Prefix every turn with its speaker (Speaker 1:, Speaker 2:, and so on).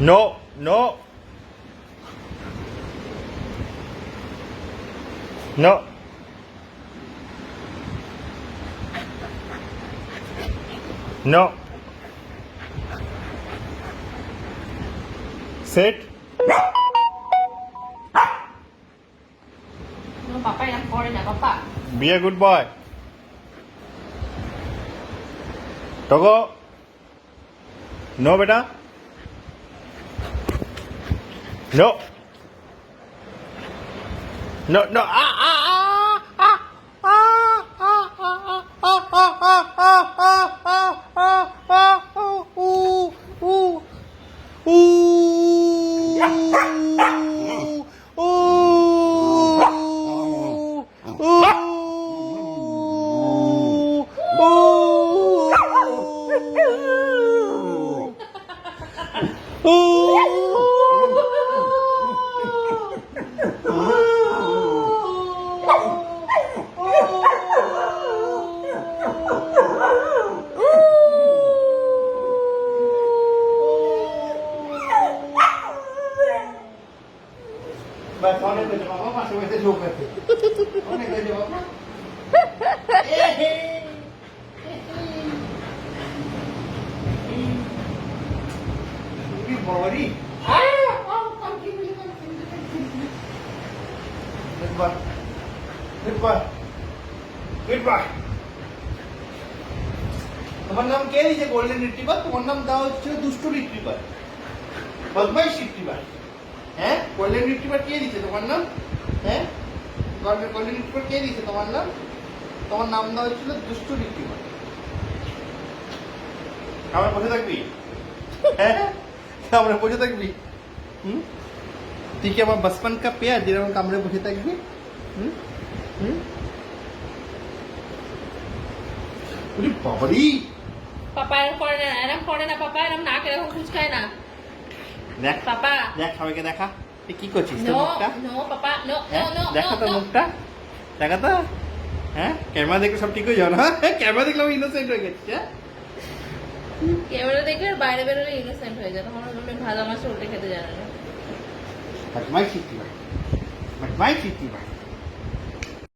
Speaker 1: No, no. No. No. Sit.
Speaker 2: No, Papa, I'm foreigner, Papa.
Speaker 1: Be a good boy. Togo. No, beta. No. No, no. Ah, ah, ah. ah, ah, ah, ah, ah, ah, ah બસ ઓને તો જવાબ પાસે વૈસે joke હતી ઓને તો જવાબ બોરી Goodbye. Goodbye. Goodbye. তোমার নাম কে দিয়েছে গোল্ডেন রিট্রিভার তোমার নাম দেওয়া হচ্ছে দুষ্টু রিট্রিভার বদমাইশ রিট্রিভার হ্যাঁ? গোল্ডেন রিট্রিভার কে দিয়েছে তোমার নাম? হ্যাঁ? গোল্ডেন গোল্ডেন রিট্রিভার কে দিয়েছে তোমার নাম? তোমার নাম দেওয়া হচ্ছিল দুষ্টু রিট্রিভার আমরা বসে থাকবি? হ্যাঁ? আমরা বসে থাকবি? হুম? তুই কি আমার বাসপান কা পেয়ার যেরকম কামড়ে বসে থাকবি? হুম? হুম? বাবারি!
Speaker 2: পাপা এরকম করে না এরকম করে না পাপা এরকম নাক এরকম খুচকায় না।
Speaker 1: দেখ।
Speaker 2: পাপা।
Speaker 1: দেখ সবাইকে দেখা। তুই কি করছিস তোর মুখটা?
Speaker 2: No papa no
Speaker 1: no
Speaker 2: no
Speaker 1: দেখা তোর মুখটা? দেখা তো। হ্যাঁ? ক্যামেরা দেখলে সব ঠিক হয়ে যাও না? হ্যাঁ? ক্যামেরা দেখলে আমি ইনোসেন্ট হয়ে গেছি হ্যাঁ?
Speaker 2: ক্যামেরা দেখলে বাইরে বেরোলে ইনোসেন্ট হয়ে যায় তখন আমি ভাজা মাছ উল্টে খেতে জানে না।
Speaker 1: But my city but my city but